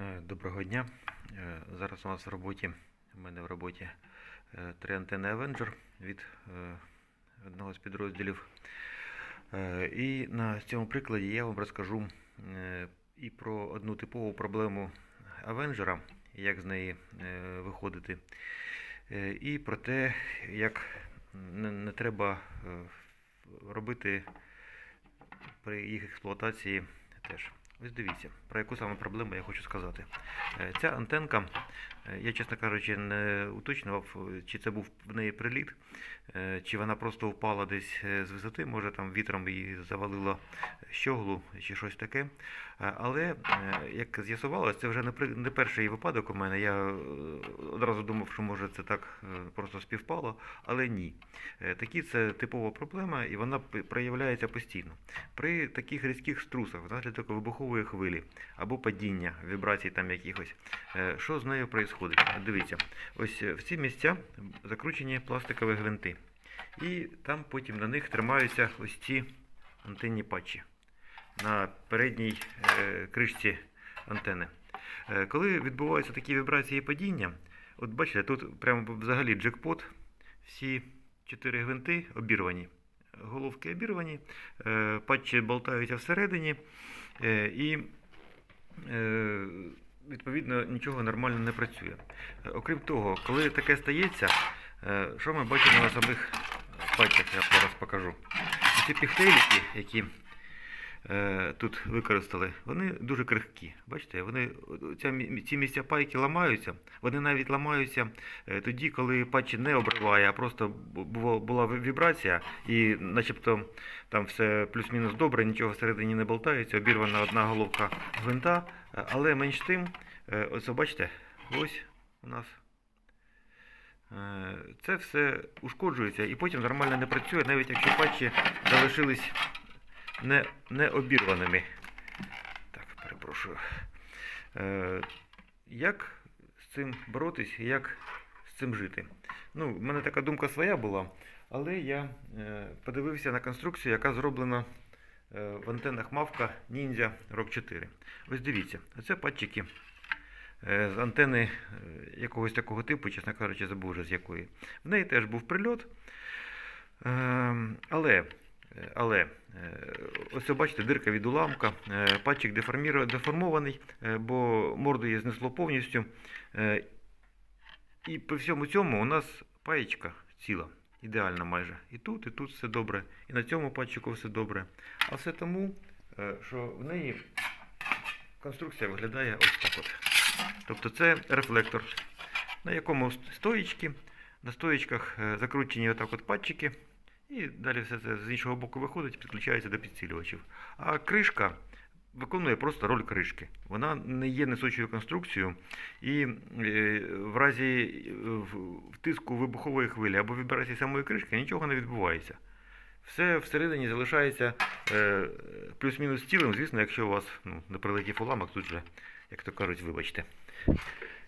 Е, Доброго дня. Е, Зараз у нас в роботі, у мене в роботі е, три антени Avenger від одного з підрозділів. І на цьому прикладі я вам розкажу і про одну типову проблему Avenger, як з неї виходити, і про те, як не, треба робити при їх експлуатації теж. Ось дивіться, про яку саме проблему я хочу сказати. Е, Ця антенка, я, чесно кажучи, не уточнював, чи це був в неї приліт, е, чи вона просто впала десь е, з висоти, може там вітром її завалило щоглу чи щось таке. Е, Але, як з'ясувалося, це вже не, перший випадок у мене. Я одразу думав, що може це так просто співпало, але ні. Такі це типова проблема, і вона проявляється постійно. При таких різких струсах, внаслідок вибухової хвилі або падіння вібрацій там якихось, що з нею відбувається? Дивіться, ось е, в ці місця закручені пластикові гвинти. І там потім на них тримаються ось ці антенні патчі на передній е, кришці антени. Е, Коли відбуваються такі вібрації і падіння, от бачите, тут прямо взагалі джекпот, всі чотири гвинти обірвані. Головки обірвані, патчі болтаються всередині, і відповідно нічого нормально не працює. Е, Окрім того, коли таке стається, е, що ми бачимо на самих пальцях, я зараз покажу. Ці піхтеліки, які тут використали, вони дуже крихкі. Бачите, вони, ці місця пайки ламаються. Вони навіть ламаються е, тоді, коли патчі не обриває, а просто була вібрація, і начебто там все плюс-мінус добре, нічого всередині не болтається, обірвана одна головка гвинта, е, але менш тим, е, ось бачите, ось у нас. е, Це все ушкоджується і потім нормально не працює, навіть якщо патчі залишились не, не обірваними. Так, перепрошую. Е, як з цим боротись, як з цим жити? Ну, в мене така думка своя була, але я е, подивився на конструкцію, яка зроблена е, в антеннах Мавка Ninja Rock 4. Ось дивіться, оце патчики е, з антени е, якогось такого типу, чесно кажучи, забув вже з якої. В неї теж був прильот. Ем, Але, але е, ось бачите, дирка від уламка, е, патчик деформований, е, бо морду її знесло повністю. Е, І при всьому цьому у нас паєчка ціла, ідеальна майже. І тут, і тут все добре, і на цьому патчику все добре. А все тому, е, що в неї конструкція виглядає ось так от. Тобто це рефлектор, на якому стоїчки, на стоїчках е, закручені отак от патчики, і далі все це з іншого боку виходить, підключається до підсилювачів. А кришка виконує просто роль кришки. Вона не є несучою конструкцією, і е, в разі е, втиску вибухової хвилі або вібрації самої кришки нічого не відбувається. Все всередині залишається е, плюс-мінус цілим, звісно, якщо у вас ну, не прилетів уламок, тут же, як то кажуть, вибачте.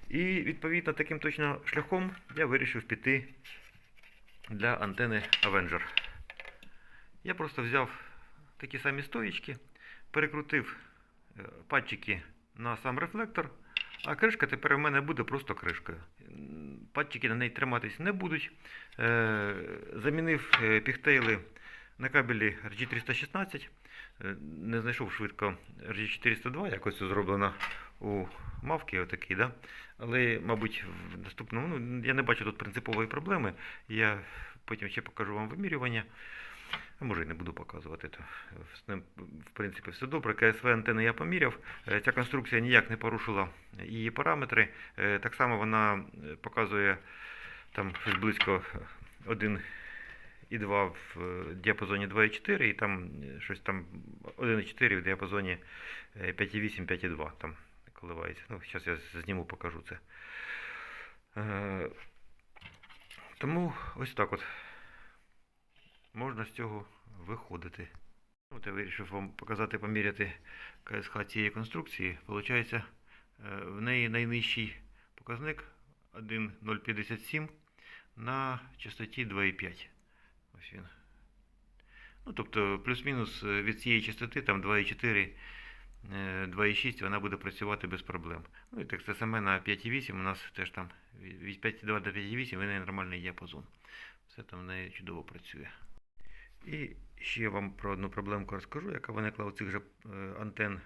І відповідно таким точно шляхом я вирішив піти для антени Avenger. Я просто взяв такі самі стоїчки, перекрутив е, патчики на сам рефлектор, а кришка тепер у мене буде просто кришкою. Патчики на неї триматись не будуть. Е, Замінив е, піхтейли на кабелі RG316. Е, Не знайшов швидко RG402, якось це зроблено у мавки, отакий, да? але, мабуть, в наступному ну, я не бачу тут принципової проблеми. Я потім ще покажу вам вимірювання. А може і не буду показувати. То з ним, в принципі, все добре. КСВ антени я поміряв. Е, Ця конструкція ніяк не порушила її параметри. Е, Так само вона е, показує там близько 1,2 в е, діапазоні 2,4 і там щось там 1,4 в діапазоні е, 5,8, 5,2 там коливається. Ну, зараз я зніму, покажу це. Е, Тому ось так от можна з цього виходити. От я вирішив вам показати, поміряти КСХ цієї конструкції. Получається, е, в неї найнижчий показник 1,057 на частоті 2,5. Ось він. Ну, тобто, плюс-мінус е, від цієї частоти там 2,4 е, 2,6 вона буде працювати без проблем. Ну і так це саме на 5,8 у нас теж там від від 5,2 до 5,8 в неї нормальний діапазон. Все там в неї чудово працює. І ще вам про одну проблемку розкажу, яка виникла у цих же е, антен,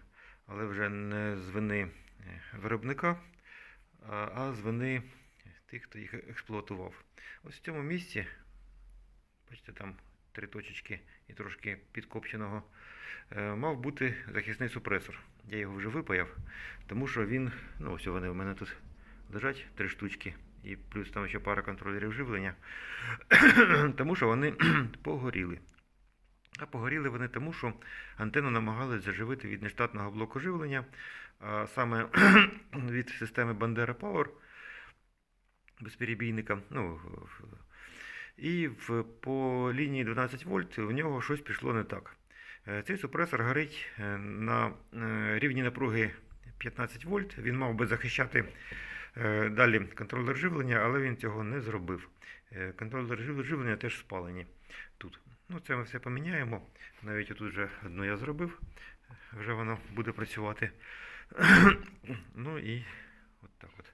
але вже не з вини е, виробника, а з вини тих, хто їх експлуатував. Ось в цьому місці, бачите, там три точечки і трошки підкопченого, е, мав бути захисний супресор. Я його вже випаяв, тому що він, ну ось вони у мене тут лежать три штучки, і плюс там ще пара контролерів живлення, тому що вони погоріли. А погоріли вони тому, що антенну намагалися заживити від нештатного блоку живлення, а саме від системи Bandera Power безперебійника. Ну, в- і в, по лінії 12 вольт в нього щось пішло не так. Е, Цей супресор горить е, на е, рівні напруги 15 вольт. Він мав би захищати далі контролер живлення, але він цього не зробив. Контролер живлення теж спалені тут. Ну, це ми все поміняємо. Навіть тут вже одну я зробив, вже воно буде працювати. ну і от так от.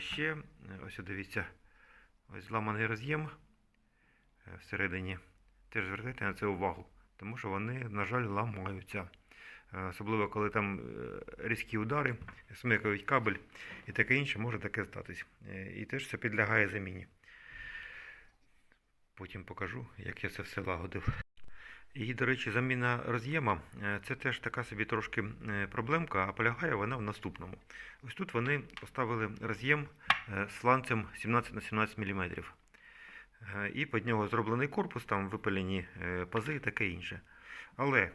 Ще, ось дивіться, ось зламаний роз'єм всередині. Теж звертайте на це увагу, тому що вони, на жаль, ламаються. Е, Особливо, коли там е, різкі удари, смикають кабель і таке інше може таке статись. Е, І теж це підлягає заміні. Потім покажу, як я це все лагодив. І, до речі, заміна роз'єма е, це теж така собі трошки е, проблемка, а полягає вона в наступному. Ось тут вони поставили роз'єм е, з фланцем 17 на 17 мм. І під нього зроблений корпус, там випалені е, пази і таке інше. Але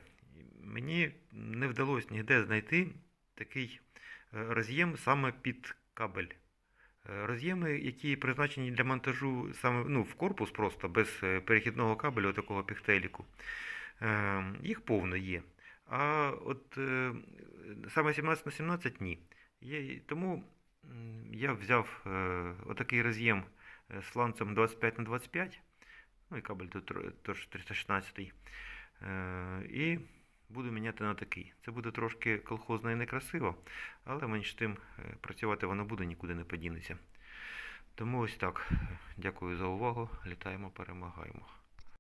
мені не вдалося ніде знайти такий е, роз'єм саме під кабель. Е, Роз'єми, які призначені для монтажу саме ну, в корпус просто, без е, перехідного кабелю, такого піхтеліку, е, їх повно є. А от е, саме 17 на 17 ні. Тому я взяв е, отакий роз'єм е, з фланцем 25 на 25, ну і кабель тут теж 316. Е, і буду міняти на такий. Це буде трошки колхозно і некрасиво, але менш тим е, працювати воно буде, нікуди не подінеться. Тому ось так. Дякую за увагу. Літаємо, перемагаємо.